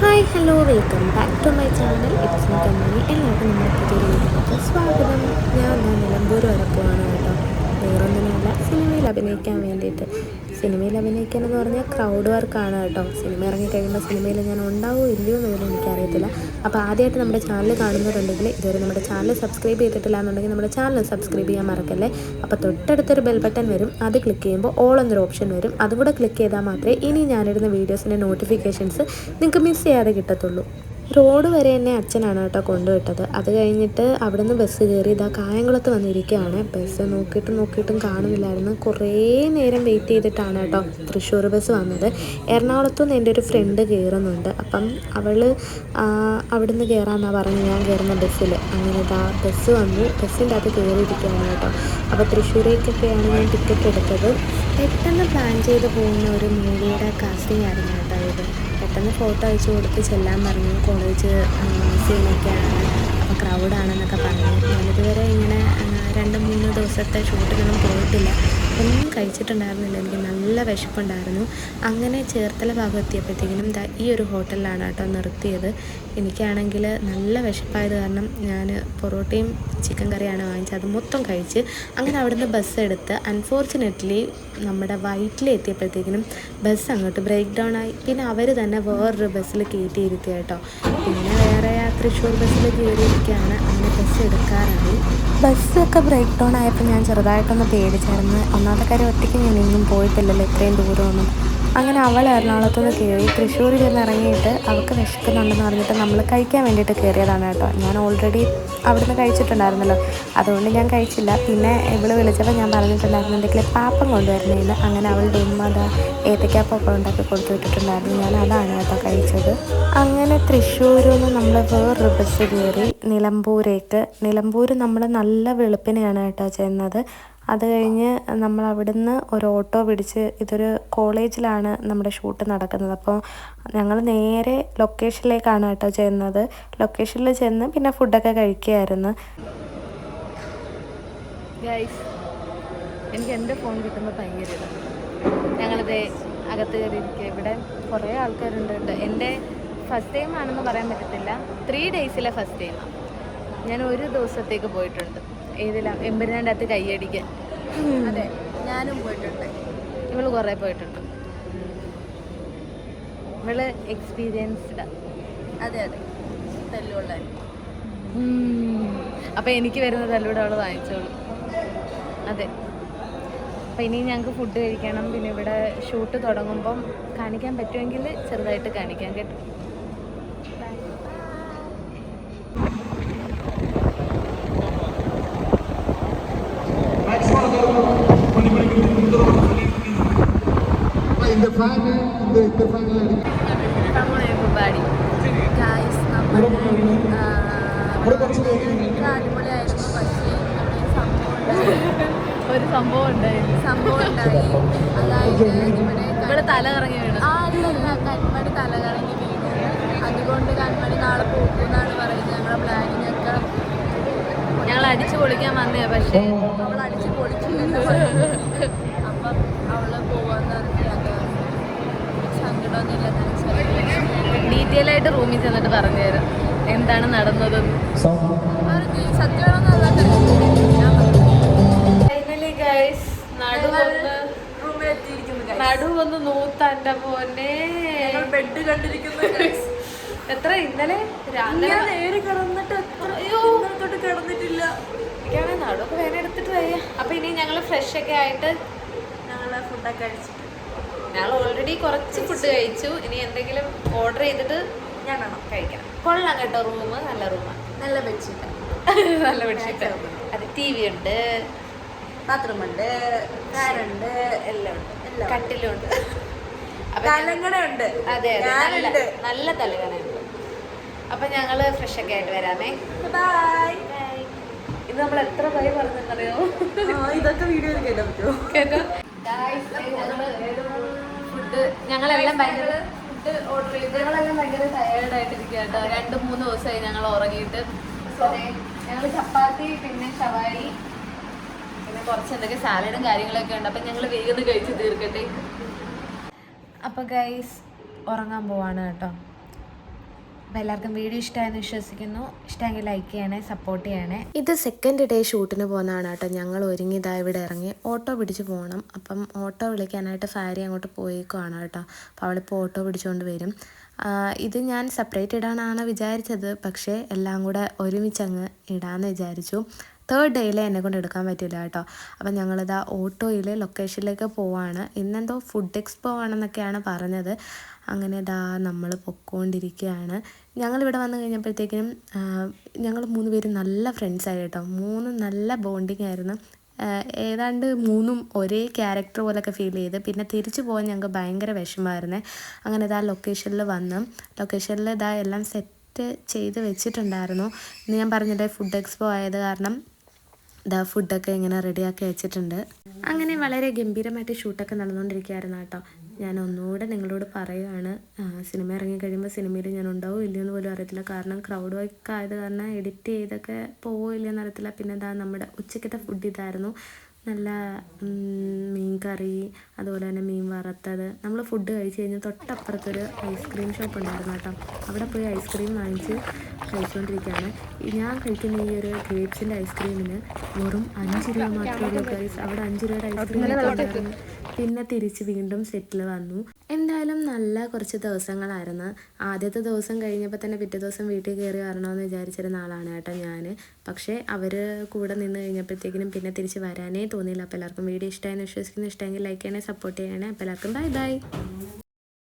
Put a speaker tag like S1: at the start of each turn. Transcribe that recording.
S1: Hi hello welcome back to my channel. It's my company എല്ലാവർക്കും നമ്മുടെ സ്വാഗതം. ഞാൻ നിലമ്പൂർ വരെ പോവാണ് കേട്ടോ. വേറൊന്നിനുമല്ല. സിനിമയിൽ അഭിനയിക്കാൻ വേണ്ടിയിട്ട്. സിനിമയിൽ അഭിനയിക്കാൻ എന്ന് പറഞ്ഞാൽ ക്രൗഡ് വർക്കാണ് കേട്ടോ. സിനിമ ഇറങ്ങി കഴിയുമ്പോൾ സിനിമയിൽ ഞാൻ ഉണ്ടാവുമോ ഇല്ലയോ എന്ന് പോലും എനിക്കറിയത്തില്ല. അപ്പോൾ ആദ്യമായിട്ട് നമ്മുടെ ചാനൽ കാണുന്നവരുണ്ടെങ്കിൽ ഇതുവരെ നമ്മുടെ ചാനൽ സബ്സ്ക്രൈബ് ചെയ്തിട്ടില്ല എന്നുണ്ടെങ്കിൽ നമ്മുടെ ചാനൽ സബ്സ്ക്രൈബ് ചെയ്യാൻ മറക്കല്ലേ? അപ്പോൾ തൊട്ടടുത്തൊരു ബെൽ ബട്ടൺ വരും. അത് ക്ലിക്ക് ചെയ്യുമ്പോൾ ഓൾ എന്നൊരു ഓപ്ഷൻ വരും. അതുകൂടെ ക്ലിക്ക് ചെയ്താൽ മാത്രമേ ഇനി ഞാനിടുന്ന വീഡിയോസിന്റെ നോട്ടിഫിക്കേഷൻസ് നിങ്ങൾക്ക് മിസ് ചെയ്യാതെ കിട്ടത്തുള്ളൂ. റോഡ് വരെ എന്നെ അച്ഛനാണ് കേട്ടോ കൊണ്ടുവിട്ടത്. അത് കഴിഞ്ഞിട്ട് അവിടെ നിന്ന് ബസ് കയറി ഇതാ കായംകുളത്ത് വന്നിരിക്കുകയാണ്. ബസ് നോക്കിയിട്ടും നോക്കിയിട്ടും കാണുന്നില്ലായിരുന്നു. കുറേ നേരം വെയിറ്റ് ചെയ്തിട്ടാണ് കേട്ടോ തൃശ്ശൂർ ബസ് വന്നത്. എറണാകുളത്തു നിന്ന് എന്റെ ഒരു ഫ്രണ്ട് കയറുന്നുണ്ട്. അപ്പം അവൾ അവിടെ നിന്ന് കയറാമെന്നാണ് പറഞ്ഞ് ഞാൻ കയറുന്ന ബസ്സിൽ അങ്ങനെ ഇതാ ബസ് വന്നു. ബസ്സിന്റെ അകത്ത് കയറിയിരിക്കുകയാണ് കേട്ടോ. അപ്പോൾ തൃശ്ശൂരേക്കൊക്കെയാണ് ഞാൻ ടിക്കറ്റ് എടുത്തത്. പെട്ടെന്ന് പ്ലാൻ ചെയ്ത് പോകുന്ന ഒരു മൂവിയുടെ കാസ്റ്റിംഗ് ആയിരുന്നു കേട്ടോ ഇത്. പെട്ടെന്ന് ഫോട്ടോ അയച്ചു കൊടുത്ത് ചെല്ലാൻ പറഞ്ഞു. കോളേജ് സീനൊക്കെയാണ് അപ്പോൾ ക്രൗഡാണെന്നൊക്കെ പറഞ്ഞു. ഞാനിതുവരെ ഇങ്ങനെ രണ്ട് മൂന്ന് ദിവസത്തെ ഷൂട്ടിനൊന്നും പോയിട്ടില്ല. ഒന്നും കഴിച്ചിട്ടുണ്ടായിരുന്നില്ല. എനിക്ക് നല്ല വിശപ്പുണ്ടായിരുന്നു. അങ്ങനെ ചേർത്തല ഭാഗം എത്തിയപ്പോഴത്തേക്കിനും ഈ ഒരു ഹോട്ടലിലാണ് കേട്ടോ നിർത്തിയത്. എനിക്കാണെങ്കിൽ നല്ല വിശപ്പായത് കാരണം ഞാൻ പൊറോട്ടയും ചിക്കൻ കറിയാണ് വാങ്ങിച്ചത്. അത് മൊത്തം കഴിച്ച് അങ്ങനെ അവിടുന്ന് ബസ് എടുത്ത് അൺഫോർച്ചുനേറ്റ്ലി നമ്മുടെ വൈറ്റിൽ എത്തിയപ്പോഴത്തേക്കിനും ബസ് അങ്ങോട്ട് ബ്രേക്ക് ഡൗൺ ആയി. പിന്നെ അവർ തന്നെ വേറൊരു ബസ്സിൽ കയറ്റിയിരുത്തി കേട്ടോ. പിന്നെ വേറെ തൃശ്ശൂർ ബസ്സിൽ കയറിയിരിക്കുകയാണ് ബസ് എടുക്കാറുണ്ട് ബസ്സൊക്കെ ബ്രേക്ക് ഡൗൺ ആയപ്പോൾ ഞാൻ ചെറുതായിട്ടൊന്ന് പേടിച്ചായിരുന്നു. ഒന്നാമത്തെ കാര്യം ഒറ്റയ്ക്ക് ഞാൻ എങ്ങും പോയിട്ടില്ലല്ലോ ഇത്രയും ദൂരമൊന്നും. അങ്ങനെ അവൾ എറണാകുളത്തുനിന്ന് കയറി തൃശ്ശൂരിൽ നിന്ന് ഇറങ്ങിയിട്ട് അവൾക്ക് വിശക്കുന്നുണ്ടെന്ന് പറഞ്ഞിട്ട് നമ്മൾ കഴിക്കാൻ വേണ്ടിയിട്ട് കയറിയതാണ് കേട്ടോ. ഞാൻ ഓൾറെഡി അവിടുന്ന് കഴിച്ചിട്ടുണ്ടായിരുന്നല്ലോ. അതുകൊണ്ട് ഞാൻ കഴിച്ചില്ല. പിന്നെ ഇവൾ വിളിച്ചപ്പോൾ ഞാൻ പറഞ്ഞിട്ടുണ്ടായിരുന്നു എന്തെങ്കിലും പാപ്പം കൊണ്ടുവരുന്നതിന് അങ്ങനെ അവളുടെ ഉമ്മ അതാ ഏത്തക്കാപ്പൊക്കെ ഉണ്ടാക്കി കൊടുത്തു വിട്ടിട്ടുണ്ടായിരുന്നു. ഞാൻ അതാണ് കേട്ടോ കഴിച്ചത്. അങ്ങനെ തൃശ്ശൂരിൽ നിന്ന് നമ്മൾ വേറൊരു ബസ് കയറി നിലമ്പൂരേക്ക്. നിലമ്പൂർ നമ്മൾ നല്ല വെളുപ്പിനെയാണ് കേട്ടോ ചെന്നത്. അത് കഴിഞ്ഞ് നമ്മൾ അവിടുന്ന് ഒരു ഓട്ടോ പിടിച്ച് ഇതൊരു കോളേജിലാണ് നമ്മുടെ ഷൂട്ട് നടക്കുന്നത്. അപ്പോൾ ഞങ്ങൾ നേരെ ലൊക്കേഷനിലേക്കാണ് കേട്ടോ ചെന്നത്. ലൊക്കേഷനിൽ ചെന്ന് പിന്നെ ഫുഡൊക്കെ കഴിക്കുകയായിരുന്നു. എനിക്ക് എന്റെ ഫോൺ കിട്ടുമ്പോൾ ഭയങ്കര ഞങ്ങളിത് അകത്ത് കയറിയിരിക്കുക. ഇവിടെ കുറേ ആൾക്കാരുണ്ട് കേട്ടോ. എന്റെ ഫസ്റ്റ് ടൈം ആണെന്ന് പറയാൻ പറ്റത്തില്ല. ത്രീ ഡേയ്സിലെ ഫസ്റ്റ് ടൈമാണ് ഞാൻ ഒരു ദിവസത്തേക്ക് പോയിട്ടുണ്ട്. ഏതിലാണ് എമ്പരിനാന്റെ അകത്ത് കൈയടിക്കാൻ
S2: അതെ ഞാനും പോയിട്ടുണ്ട്.
S1: ഇവൾ കുറേ പോയിട്ടുണ്ട്. ഇവൾ എക്സ്പീരിയൻസ്ഡ്
S2: അതെ അതെ. തല്ലുള്ള
S1: അപ്പം എനിക്ക് വരുന്ന തല്ലൂടെ അവൾ വാങ്ങിച്ചോളൂ. അതെ. അപ്പം ഇനി ഞങ്ങൾക്ക് ഫുഡ് കഴിക്കണം. പിന്നെ ഇവിടെ ഷൂട്ട് തുടങ്ങുമ്പം കാണിക്കാൻ പറ്റുമെങ്കിൽ ചെറുതായിട്ട് കാണിക്കാം കേട്ടോ. ഫാന്
S2: എന്ത് ഫാനിലാണ് അടിപൊളിയായിരുന്നു പക്ഷേ
S1: ഒരു സംഭവം ഉണ്ടായി
S2: സംഭവം ഉണ്ടായി അതായത് ഇവിടെ
S1: തല കറങ്ങി വീണു
S2: ആ അല്ല കൺമണി തല കറങ്ങി വീണു അതുകൊണ്ട് കൺമണി നാളെ പോകുന്നാണ് പറയുന്നത് ഞങ്ങളുടെ പ്ലാനിങ് ഒക്കെ
S1: ഞങ്ങൾ അടിച്ചു പൊളിക്കാൻ വന്നേ പക്ഷേ
S2: അവൾ അടിച്ചു പൊളിച്ചില്ല അപ്പം അവൾ പോവാന്ന് പറഞ്ഞാൽ സങ്കടമൊന്നുമില്ല
S1: ഡീറ്റെയിൽ ആയിട്ട് റൂമിൽ ചെന്നിട്ട് പറഞ്ഞു തരാം. എന്താണ്
S2: നടന്നത്?
S1: ഫൈനലി ഗൈസ് നടുവൊന്ന് നടുവൊന്ന് നൂത്താന്റെ പോന്നെ
S2: ബെഡ് കണ്ടിരിക്കുന്നു
S1: എത്ര? ഇന്നലെ
S2: നേരെ കിടന്നിട്ട് എത്ര
S1: അയ്യോ.
S2: തൊട്ട് കിടന്നിട്ടില്ല.
S1: എനിക്കാണെ നടുവൊക്കെ വേറെ എടുത്തിട്ട് വയ്യ അപ്പൊ ഇനി ഞങ്ങൾ ഫ്രഷ് ഒക്കെ ആയിട്ട്
S2: ഞങ്ങൾ ഫുഡൊക്കെ കഴിച്ചിട്ട്
S1: ഞങ്ങൾ ഓൾറെഡി കുറച്ച് ഫുഡ് കഴിച്ചു. ഇനി എന്തെങ്കിലും ഓർഡർ ചെയ്തിട്ട്
S2: ഞാൻ വേണം
S1: കഴിക്കണം കൊള്ളാം കേട്ടോ റൂം നല്ല റൂമാണ്
S2: നല്ല ബെഡ്ഷീറ്റ്
S1: നല്ല ബെഡ്ഷീറ്റ് അത് ടി വി ഉണ്ട്
S2: ബാത്റൂമുണ്ട് ഫാനുണ്ട്
S1: എല്ലാം ഉണ്ട്.
S2: എല്ലാം
S1: കട്ടിലുണ്ട്
S2: തലങ്ങണയുണ്ട്
S1: അതെ നല്ല നല്ല തലകണയുണ്ട് അപ്പൊ ഞങ്ങൾ ഫ്രഷ് ഒക്കെ ആയിട്ട് വരാമേ.
S2: ബൈ
S1: ഇത് നമ്മൾ എത്ര പേര് പറഞ്ഞെന്നറിയോ?
S2: ഇതൊക്കെ വീഡിയോയിൽ കേട്ടോ
S1: കേട്ടോ ഫുഡ് ഞങ്ങളെല്ലാം ഭയങ്കര ഫുഡ് ഓർഡർ ചെയ്ത് ഞങ്ങളെല്ലാം ഭയങ്കര കേട്ടോ രണ്ട് മൂന്ന് ദിവസമായി ഞങ്ങൾ ഉറങ്ങിയിട്ട്. ഞങ്ങൾ ചപ്പാത്തി പിന്നെ ഷവായി പിന്നെ കുറച്ച് എന്തൊക്കെ സാലഡും കാര്യങ്ങളൊക്കെ ഉണ്ട്. അപ്പം ഞങ്ങൾ വേഗം കഴിച്ച് തീർക്കട്ടെ. അപ്പോൾ ഗൈസ് ഉറങ്ങാൻ പോവാണ് കേട്ടോ. അപ്പോൾ എല്ലാവർക്കും വീഡിയോ ഇഷ്ടമായെന്ന് വിശ്വസിക്കുന്നു. ഇഷ്ടമെങ്കിൽ ലൈക്ക് ചെയ്യണേ സപ്പോർട്ട് ചെയ്യണേ. ഇത് സെക്കൻഡ് ഡേ ഷൂട്ടിന് പോകുന്നതാണ് കേട്ടോ. ഞങ്ങൾ ഒരുങ്ങിയതാ ഇവിടെ ഇറങ്ങി. ഓട്ടോ പിടിച്ച് പോകണം അപ്പം ഓട്ടോ വിളിക്കാനായിട്ട് ഫാരി അങ്ങോട്ട് പോയേക്കുവാണ് കേട്ടോ. അപ്പോൾ അവളിപ്പോൾ ഓട്ടോ പിടിച്ചുകൊണ്ട് വരും. ഇത് ഞാൻ സെപ്പറേറ്റ് ഇടാനാണ് വിചാരിച്ചത്. പക്ഷേ എല്ലാം കൂടെ ഒരുമിച്ച് അങ്ങ് ഇടാമെന്ന് വിചാരിച്ചു. തേർഡ് ഡേയിൽ എന്നെ കൊണ്ട് എടുക്കാൻ പറ്റില്ല കേട്ടോ. അപ്പം ഞങ്ങളിതാ ഓട്ടോയിൽ ലൊക്കേഷനിലേക്ക് പോവാണ്. ഇന്നെന്തോ ഫുഡ് എക്സ്പോ ആണെന്നൊക്കെയാണ് പറഞ്ഞത്. അങ്ങനെ ഇതാ നമ്മൾ പൊക്കോണ്ടിരിക്കുകയാണ് ഞങ്ങളിവിടെ വന്നു കഴിഞ്ഞപ്പോഴത്തേക്കിനും ഞങ്ങൾ മൂന്ന് പേര് നല്ല ഫ്രണ്ട്സായി കേട്ടോ. മൂന്ന് നല്ല ബോണ്ടിങ് ആയിരുന്നു. ഏതാണ്ട് മൂന്നും ഒരേ ക്യാരക്ടർ പോലൊക്കെ ഫീൽ ചെയ്ത്. പിന്നെ തിരിച്ചു പോകാൻ ഞങ്ങൾക്ക് ഭയങ്കര വിഷമമായിരുന്നേ. അങ്ങനെ ഇതാ ലൊക്കേഷനിൽ വന്നു. ലൊക്കേഷനിൽ ഇതാ എല്ലാം സെറ്റ് ചെയ്ത് വെച്ചിട്ടുണ്ടായിരുന്നു. ഇന്ന് ഞാൻ പറഞ്ഞിട്ട് ഫുഡ് എക്സ്പോ ആയത് കാരണം ഇതാ ഫുഡൊക്കെ ഇങ്ങനെ റെഡിയാക്കി വെച്ചിട്ടുണ്ട്. അങ്ങനെ വളരെ ഗംഭീരമായിട്ട് ഷൂട്ടൊക്കെ നടന്നുകൊണ്ടിരിക്കുകയായിരുന്നു കേട്ടോ. ഞാൻ ഒന്നുകൂടെ നിങ്ങളോട് പറയുകയാണ് സിനിമ ഇറങ്ങി കഴിയുമ്പോൾ സിനിമയിൽ ഞാൻ ഉണ്ടാവും ഇല്ലയെന്ന് പോലും അറിയത്തില്ല. കാരണം ക്രൗഡ് വർക്ക് ആയത് കാരണം എഡിറ്റ് ചെയ്തൊക്കെ പോവോ ഇല്ലയെന്ന് അറിയത്തില്ല. പിന്നെ ഇതാ നമ്മുടെ ഉച്ചക്കത്തെ ഫുഡ് ഇതായിരുന്നു. നല്ല മീൻ കറി അതുപോലെ തന്നെ മീൻ വറുത്തത്. നമ്മൾ ഫുഡ് കഴിച്ച് കഴിഞ്ഞ് തൊട്ടപ്പുറത്തൊരു ഐസ്ക്രീം ഷോപ്പ് ഉണ്ടായിരുന്നു കേട്ടോ. അവിടെ പോയി ഐസ്ക്രീം വാങ്ങിച്ച് കഴിച്ചുകൊണ്ടിരിക്കുകയാണ് ഞാൻ കഴിക്കുന്ന ഈ ഒരു ഗ്രേപ്സിന്റെ ഐസ്ക്രീമിന് വെറും അഞ്ച് രൂപ മാത്രമേ ഉള്ളൂ അവിടെ അഞ്ച് രൂപയുടെ ഐസ്ക്രീം പിന്നെ തിരിച്ച് വീണ്ടും സെറ്റിൽ വന്നു. എന്തായാലും നല്ല കുറച്ച് ദിവസങ്ങളായിരുന്നു. ആദ്യത്തെ ദിവസം കഴിഞ്ഞപ്പോൾ തന്നെ പിറ്റേ ദിവസം വീട്ടിൽ കയറി വരണമെന്ന് വിചാരിച്ചിരുന്ന ആളാണ് കേട്ടോ ഞാൻ പക്ഷേ അവർ കൂടെ നിന്ന് കഴിഞ്ഞപ്പോഴത്തേക്കിനും പിന്നെ തിരിച്ച് വരാനേ തോന്നിയില്ല. അപ്പോൾ എല്ലാവർക്കും വീഡിയോ ഇഷ്ടമായെന്ന് വിശ്വസിക്കുന്നു. ഇഷ്ടമെങ്കിൽ ലൈക്ക് ചെയ്യണേ സപ്പോർട്ട് ചെയ്യണേ. അപ്പോൾ എല്ലാവർക്കും ബൈ ബൈ